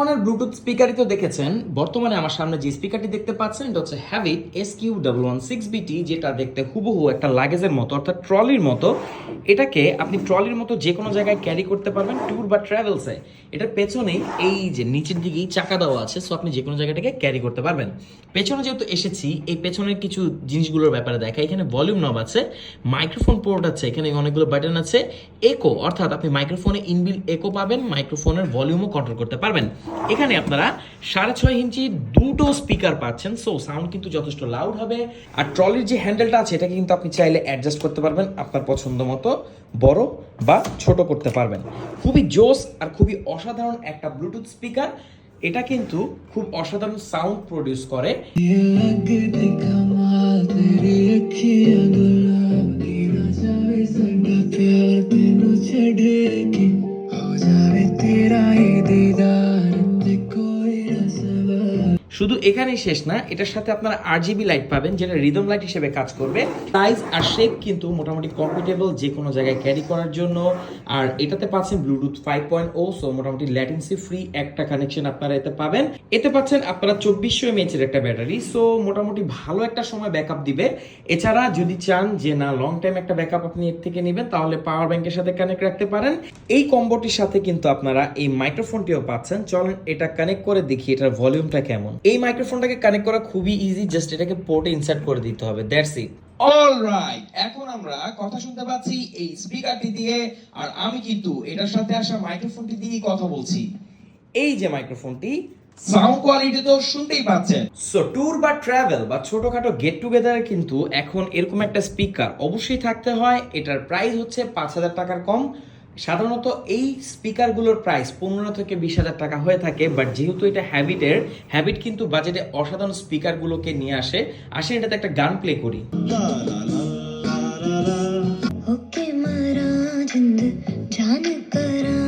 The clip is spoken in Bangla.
ধরনের ব্লুটুথ স্পিকারই তো দেখেছেন। বর্তমানে আমার সামনে যে স্পিকারটি দেখতে পাচ্ছেন, এটা হচ্ছে Havit S Q double one six BT যেটা দেখতে হুবহু একটা লাগেজের মতো, অর্থাৎ ট্রলির মতো। এটাকে আপনি ট্রলির মতো যে কোনো জায়গায় ক্যারি করতে পারবেন ট্যুর বা ট্রাভেলসে এটার পেছনেই এই যে নিচের দিকেই চাকা দেওয়া আছে সো আপনি যে কোনো জায়গাটাকে ক্যারি করতে পারবেন। পেছনে যেহেতু এসেছি, এই পেছনের কিছু জিনিসগুলোর ব্যাপারে দেখা। এখানে ভলিউম নব আছে মাইক্রোফোন পোর্ট আছে, এখানে অনেকগুলো বাটন আছে একো অর্থাৎ আপনি মাইক্রোফোনে ইনবিল একো পাবেন মাইক্রোফোনের ভলিউমও কন্ট্রোল করতে পারবেন। এখানে আপনারা সাড়ে ছয় ইঞ্চি দুটো স্পিকার পাচ্ছেন। সো সাউন্ড কিন্তু যথেষ্ট লাউড হবে। আর ট্রলির যে হ্যান্ডেলটা আছে, এটাকে কিন্তু আপনি চাইলে অ্যাডজাস্ট করতে পারবেন আপনার পছন্দ মতো, বড় বা ছোট করতে পারবেন। খুবই জোস আর খুবই অসাধারণ একটা ব্লুটুথ স্পিকার এটা কিন্তু খুব অসাধারণ সাউন্ড প্রডিউস করে। तेरा শুধু এখানেই শেষ না, এটার সাথে আপনারা আরজিবি লাইট পাবেন, যেটা রিদম লাইট হিসেবে কাজ করবে। সাইজ আর শেপ কিন্তু মোটামুটি কমফোর্টেবল যে কোনো জায়গায় ক্যারি করার জন্য। আর এটাতে পাচ্ছেন Bluetooth five point o so মোটামুটি ল্যাটেন্সি ফ্রি একটা কানেকশন আপনারা এতে পাবেন। এতে পাচ্ছেন আপনারা চব্বিশশো এমএচ এর একটা ব্যাটারি সো মোটামুটি ভালো একটা সময় ব্যাকআপ দিবে। এছাড়া যদি চান যে না লং টাইম একটা ব্যাকআপ আপনি এর থেকে নেবেন, তাহলে পাওয়ার ব্যাংকের সাথে কানেক্ট রাখতে পারেন। এই কম্বোটির সাথে কিন্তু আপনারা এই মাইক্রোফোনটিও পাচ্ছেন। চলেন এটা কানেক্ট করে দেখি এটার ভলিউমটা কেমন। এই মাইক্রোফোনটাকে কানেক্ট করা খুবই ইজি জাস্ট এটাকে পোর্টে ইনসার্ট করে দিতে হবে দ্যাটস ইট অলরাইট এখন আমরা কথা শুনতে পাচ্ছি এই স্পিকারটি দিয়ে আর আমি কিন্তু এটার সাথে আসা মাইক্রোফোনটি দিয়ে কথা বলছি। এই যে মাইক্রোফোনটি সাউন্ড কোয়ালিটি তো শুনতেই পাচ্ছেন। সো ট্যুর বা ট্রাভেল বা ছোটখাটো গেট টুগেদারে কিন্তু এখন এরকম একটা স্পিকার অবশ্যই থাকতে হয় এটার প্রাইস হচ্ছে পাঁচ হাজার টাকার কম। সাধারণত এই স্পিকারগুলোর প্রাইস পনেরো থেকে বিশ হাজার টাকা হয়ে থাকে বাট যেহেতু এটা হ্যাবিটের হ্যাবিট কিন্তু বাজেটে অসাধারণ স্পিকারগুলোকে নিয়ে আসে। আসেন এটাতে একটা গান প্লে করি। জান করা